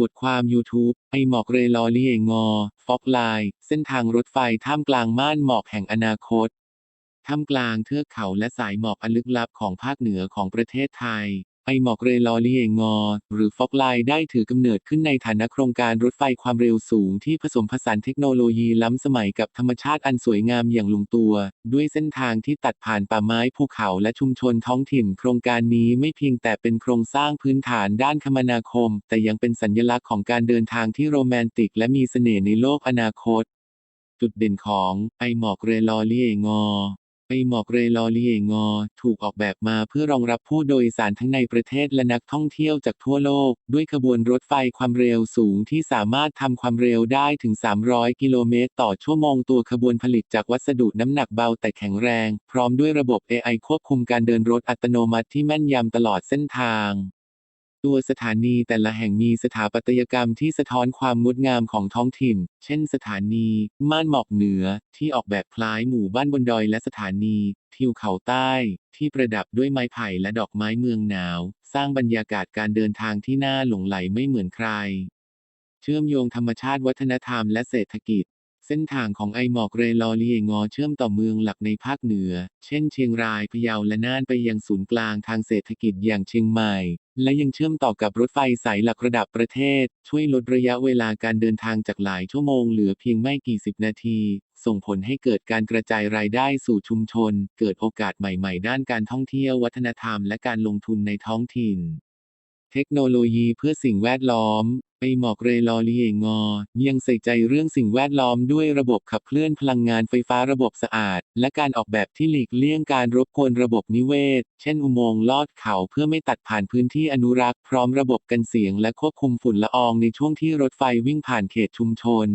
บทความ YouTube ไอหมอกเรลอลีเองอ ฟอกไลน์เส้นทางรถไฟท่ามกลางม่านหมอกแห่งอนาคต ท่ามกลางเทือกเขาและสายหมอกอันลึกลับของภาคเหนือของประเทศไทย ไอหมอกเรลอลีเองอ หรือฟอกไลน์ได้ถือกำเนิดขึ้นในฐานะโครงการรถไฟความเร็วสูงที่ผสมผสานเทคโนโลยีล้ำสมัยกับธรรมชาติอันสวยงามอย่างลงตัว ด้วยเส้นทางที่ตัดผ่านป่าไม้ภูเขาและชุมชนท้องถิ่น โครงการนี้ไม่เพียงแต่เป็นโครงสร้างพื้นฐานด้านคมนาคม แต่ยังเป็นสัญลักษณ์ของการเดินทางที่โรแมนติก และมีเสน่ห์ในโลกอนาคต จุดเด่นของไอหมอกเรลอลีเองอ ไปหมอกเรลอลีเองอ ถูกออกแบบมาเพื่อรองรับผู้โดยสารทั้งในประเทศและนักท่องเที่ยวจากทั่วโลก ด้วยขบวนรถไฟความเร็วสูงที่สามารถทำความเร็วได้ถึง 300 กิโลเมตร ต่อชั่วโมงตัวขบวนผลิตจากวัสดุน้ำหนักเบาแต่แข็งแรง พร้อมด้วยระบบ AI ควบคุมการเดินรถอัตโนมัติที่แม่นยำตลอดเส้นทาง ตัวสถานีแต่ละแห่งมีสถาปัตยกรรมที่สะท้อนความงดงามของท้องถิ่น เช่นสถานี ม่านหมอกเหนือ ที่ออกแบบคล้ายหมู่บ้านบนดอยและสถานี ทิวเขาใต้ ที่ประดับด้วยไม้ไผ่และดอกไม้เมืองหนาว สร้างบรรยากาศการเดินทางที่น่าหลงไหลไม่เหมือนใคร เชื่อมโยงธรรมชาติวัฒนธรรมและเศรษฐกิจ เส้นทางของไอหมอกเรลอลีงอเชื่อมต่อเมืองหลักในภาคเหนือ เช่นเชียงราย พะเยา และน่านไปยังศูนย์กลางทางเศรษฐกิจอย่างเชียงใหม่ และยังเชื่อมต่อกับรถไฟสายหลักระดับประเทศ ช่วยลดระยะเวลาการเดินทางจากหลายชั่วโมงเหลือเพียงไม่กี่สิบนาที ส่งผลให้เกิดการกระจายรายได้สู่ชุมชน เกิดโอกาสใหม่ ๆ ด้านการท่องเที่ยววัฒนธรรม และการลงทุนในท้องถิ่น เทคโนโลยีเพื่อสิ่งแวดล้อมไอหมอกเรลอลีเองอ ยังใส่ใจเรื่องสิ่งแวดล้อมด้วยระบบขับเคลื่อนพลังงานไฟฟ้าระบบสะอาด และการออกแบบที่หลีกเลี่ยงการรบกวนระบบนิเวศ เช่นอุโมงค์ลอดเขาเพื่อไม่ตัดผ่านพื้นที่อนุรักษ์พร้อมระบบกันเสียงและควบคุมฝุ่นละอองในช่วงที่รถไฟวิ่งผ่านเขตชุมชน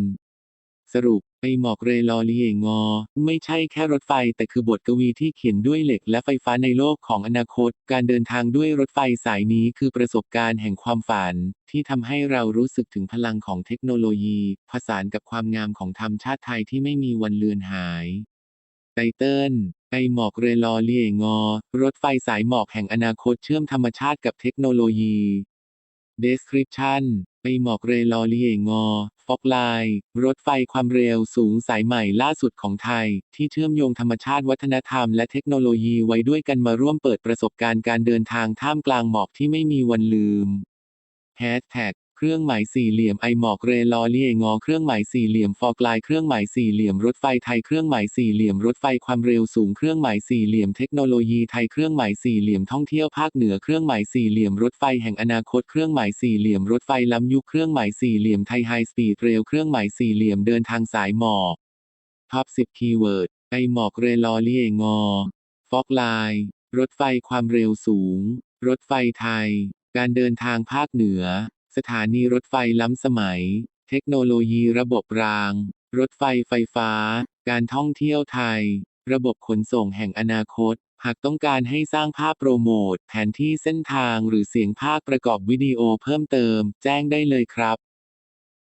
สรุป ไอหมอกเรลอลีเองอ ไม่ใช่แค่รถไฟ แต่คือบทกวีที่เขียนด้วยเหล็กและไฟฟ้าในโลกของอนาคต การเดินทางด้วยรถไฟสายนี้คือประสบการณ์แห่งความฝัน ที่ทำให้เรารู้สึกถึงพลังของเทคโนโลยี ผสานกับความงามของธรรมชาติไทยที่ไม่มีวันเลือนหายไตเติ้ลไอหมอกเรลอลีเองอ รถไฟสายหมอกแห่งอนาคตเชื่อมธรรมชาติกับเทคโนโลยี Description ไอหมอกเรลอลีเองอ ฟอกไลน์ รถไฟความเร็วสูงสายใหม่ล่าสุดของไทย ที่เชื่อมโยงธรรมชาติวัฒนธรรมและเทคโนโลยีไว้ด้วยกันมาร่วมเปิดประสบการณ์การเดินทางท่ามกลางหมอกที่ไม่มีวันลืมแฮชแท็ก เครื่องหมายสี่เหลี่ยมไอหมอกเรลอลีเองอเครื่องหมายสี่เหลี่ยมฟอกลน์เครื่องหมายสี่เหลี่ยมรถไฟไทยเครื่องหมายสี่เหลี่ยมรถไฟความเร็วสูงเครื่องหมายสี่เหลี่ยมเทคโนโลยีไทยเครื่องหมายสี่เหลี่ยมท่องเที่ยวภาคเหนือเครื่องหมายสี่เหลี่ยมรถไฟแห่งอนาคตเครื่องหมายสี่เหลี่ยมรถไฟล้ำยุคเครื่องหมายสี่เหลี่ยมไทยไฮสปีดเรลเครื่องหมายสี่เหลี่ยมเดินทางสายหมอกท็อป10คีย์เวิร์ดไอหมอกเรลอลีเองอฟอกลน์รถไฟความเร็วสูง รถไฟไทย การเดินทางภาคเหนือ สถานีรถไฟล้ำสมัย เทคโนโลยีระบบราง รถไฟไฟฟ้า การท่องเที่ยวไทย ระบบขนส่งแห่งอนาคต หากต้องการให้สร้างภาพโปรโมท แผนที่เส้นทางหรือเสียงภาคประกอบวิดีโอเพิ่มเติม แจ้งได้เลยครับ